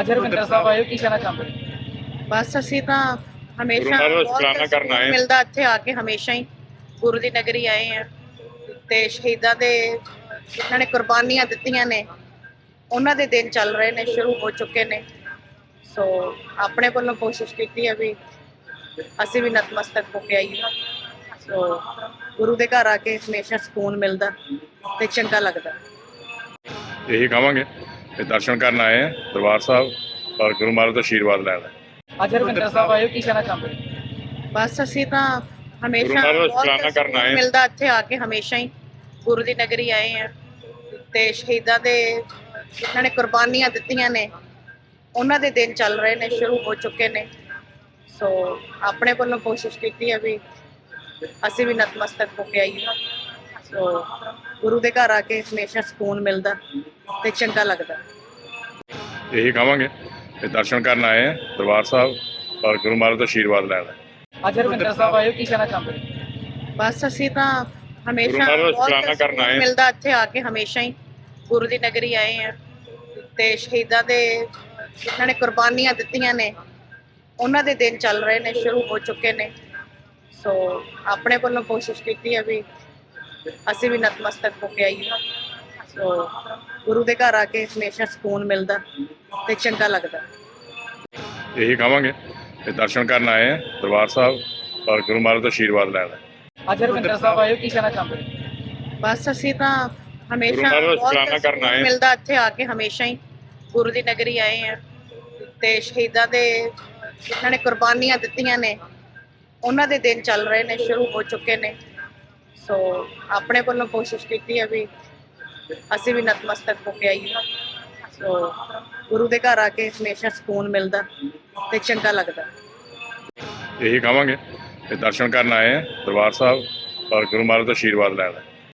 ਅੱਜ ਹਰਵਿੰਦਰ ਸਾਹਿਬ ਆਏ ਹੋ, ਕੀ ਕਹਿਣਾ ਚਾਹੁੰਦੇ ਹੋ? ਬਸ ਅਸੀਂ ਤਾਂ ਹਮੇਸ਼ਾ ਗੁਰੂ ਮਹਾਰਾਜ ਦਾ ਬਹੁਤ ਸ਼ੁਕਰਾਨਾ ਕਰਨ ਆਏ। ਹਾਂ। ਮਿਲਦਾ ਇੱਥੇ ਆ ਕੇ ਹਮੇਸ਼ਾ ਹੀ ਗੁਰੂ ਦੀ ਨਗਰੀ ਆਏ ਆ ਤੇ ਸ਼ਹੀਦਾਂ ਦੇ ਜਿਨ੍ਹਾਂ ਨੇ ਕੁਰਬਾਨੀਆਂ ਦਿੱਤੀਆਂ ਨੇ ਉਹਨਾਂ ਦੇ ਦਿਨ ਚੱਲ ਰਹੇ ਨੇ ਸ਼ੁਰੂ ਹੋ ਚੁੱਕੇ ਨੇ। ਸੋ ਆਪਣੇ ਵੱਲੋਂ ਕੋਸ਼ਿਸ਼ ਕੀਤੀ ਹੈ ਵੀ ਅਸੀਂ ਵੀ ਨਤਮਸਤਕ ਹੋ ਕੇ ਆਈਏ। ਸੋ ਗੁਰੂ ਦੇ ਘਰ ਆ ਕੇ ਹਮੇਸ਼ਾ ਸਕੂਨ ਮਿਲਦਾ ਤੇ ਚੰਗਾ ਲੱਗਦਾ। ਇਹੀ ਕਹਾਂਗੇ ਕਿ ਦਰਸ਼ਨ ਕਰਨ ਆਏ ਆ ਦਰਬਾਰ ਸਾਹਿਬ ਔਰ ਗੁਰੂ ਮਹਾਰਾਜ ਦਾ ਆਸ਼ੀਰਵਾਦ ਲੈਣ ਅੱਜ ਹਰਵਿੰਦਰ ਸਾਹਿਬ ਆਏ ਹੋ, ਕੀ ਕਹਿਣਾ ਚਾਹੁੰਦੇ ਹੋ? ਬਸ ਅਸੀਂ ਤਾਂ ਗੁਰੂ ਹਮੇਸ਼ਾ ਮਹਾਰਾਜ ਦਾ ਬਹੁਤ ਸ਼ੁਕਰਾਨਾ ਕਰਨ ਆਏ। ਹਾਂ। ਮਿਲਦਾ ਇੱਥੇ ਆ ਕੇ ਹਮੇਸ਼ਾ ਹੀ। ਗੁਰੂ ਦੀ ਨਗਰੀ ਆਏ ਆ ਤੇ ਸ਼ਹੀਦਾਂ ਦੇ ਜਿਨ੍ਹਾਂ ਨੇ ਕੁਰਬਾਨੀਆਂ ਦਿੱਤੀਆਂ ਨੇ ਉਹਨਾਂ ਦੇ ਦਿਨ ਚੱਲ ਰਹੇ ਨੇ ਸ਼ੁਰੂ ਹੋ ਚੁੱਕੇ ਨੇ। ਸੋ ਆਪਣੇ ਵੱਲੋਂ ਕੋਸ਼ਿਸ਼ ਕੀਤੀ ਹੈ ਵੀ ਅਸੀਂ ਵੀ ਨਤਮਸਤਕ ਹੋ ਕੇ ਆਈਏ। ਸੋ ਗੁਰੂ ਦੇ ਘਰ ਆ ਕੇ ਹਮੇਸ਼ਾ ਸਕੂਨ ਮਿਲਦਾ। ਤੇ ਚੰਗਾ ਲੱਗਦਾ। ਇਹੀ ਕਹਾਂਗੇ ਕਿ ਦਰਸ਼ਨ ਕਰਨ ਆਏ ਆ ਦਰਬਾਰ ਸਾਹਿਬ ਔਰ ਗੁਰੂ ਮਹਾਰਾਜ ਦਾ ਆਸ਼ੀਰਵਾਦ ਲੈਣ ਅੱਜ ਹਰਵਿੰਦਰ ਸਾਹਿਬ ਆਏ ਕੀ ਕਹਿਣਾ ਚਾਹੁੰਦੇ? ਬਸ ਅਸੀਂ ਤਾਂ ਗੁਰੂ ਹਮੇਸ਼ਾ ਮਹਾਰਾਜ ਦਾ ਬਹੁਤ ਸ਼ੁਕਰਾਨਾ ਕਰਨ ਆਏ। ਮਿਲਦਾ ਇੱਥੇ ਆ ਕੇ ਹਮੇਸ਼ਾ ਹੀ। ਗੁਰੂ ਦੀ ਨਗਰੀ ਆਏ ਆ ਤੇ ਸ਼ਹੀਦਾਂ ਦੇ ਜਿਨ੍ਹਾਂ ਨੇ ਕੁਰਬਾਨੀਆਂ ਦਿੱਤੀਆਂ ਨੇ ਉਹਨਾਂ ਦੇ ਦਿਨ ਚੱਲ ਰਹੇ ਨੇ ਸ਼ੁਰੂ ਹੋ ਚੁੱਕੇ ਨੇ। ਸੋ ਆਪਣੇ ਵੱਲੋਂ ਕੋਸ਼ਿਸ਼ ਕੀਤੀ ਹੈ ਵੀ ਅਸੀਂ ਵੀ ਨਤਮਸਤਕ ਹੋ ਕੇ ਆਈਏ। ਸੋ ਗੁਰੂ ਦੇ ਘਰ ਆ ਕੇ ਹਮੇਸ਼ਾ ਸਕੂਨ ਮਿਲਦਾ ਤੇ ਚੰਗਾ ਲੱਗਦਾ ਇਹੀ ਕਹਾਂਗੇ ਕਿ ਦਰਸ਼ਨ ਕਰਨ ਆਏ ਆ ਦਰਬਾਰ ਸਾਹਿਬ ਔਰ ਗੁਰੂ ਮਹਾਰਾਜ ਦਾ ਆਸ਼ੀਰਵਾਦ ਲੈਣ ਅੱਜ ਹਰਵਿੰਦਰ ਸਾਹਿਬ ਆਏ ਹੋ, ਕੀ ਕਹਿਣਾ ਚਾਹੁੰਦੇ ਹੋ? ਬਸ ਅਸੀਂ ਤਾਂ ਗੁਰੂ ਹਮੇਸ਼ਾ ਮਹਾਰਾਜ ਦਾ ਬਹੁਤ ਸ਼ੁਕਰਾਨਾ ਕਰਨ ਆਏ। ਮਿਲਦਾ ਇੱਥੇ ਆ ਕੇ ਹਮੇਸ਼ਾ ਹੀ ਗੁਰੂ ਦੀ ਨਗਰੀ ਆਏ ਆ ਤੇ ਸ਼ਹੀਦਾਂ ਦੇ ਜਿਨ੍ਹਾਂ ਨੇ ਕੁਰਬਾਨੀਆਂ ਦਿੱਤੀਆਂ ਨੇ ਉਹਨਾਂ ਦੇ ਦਿਨ ਚੱਲ ਰਹੇ ਨੇ ਸ਼ੁਰੂ ਹੋ ਚੁੱਕੇ ਨੇ ਸੋ ਆਪਣੇ ਵੱਲੋਂ ਕੋਸ਼ਿਸ਼ ਕੀਤੀ ਹੈ ਵੀ ਅਸੀਂ ਵੀ ਨਤਮਸਤਕ ਹੋ ਕੇ ਆਈਏ। ਸੋ ਗੁਰੂ ਦੇ ਘਰ ਆ ਕੇ ਹਮੇਸ਼ਾ ਸਕੂਨ ਮਿਲਦਾ ਤੇ ਚੰਗਾ ਲੱਗਦਾ। ਇਹੀ ਕਹਾਂਗੇ ਕਿ ਦਰਸ਼ਨ ਕਰਨ ਆਏ ਆ ਦਰਬਾਰ ਸਾਹਿਬ ਔਰ ਗੁਰੂ ਮਹਾਰਾਜ ਦਾ ਆਸ਼ੀਰਵਾਦ ਲੈਣਾ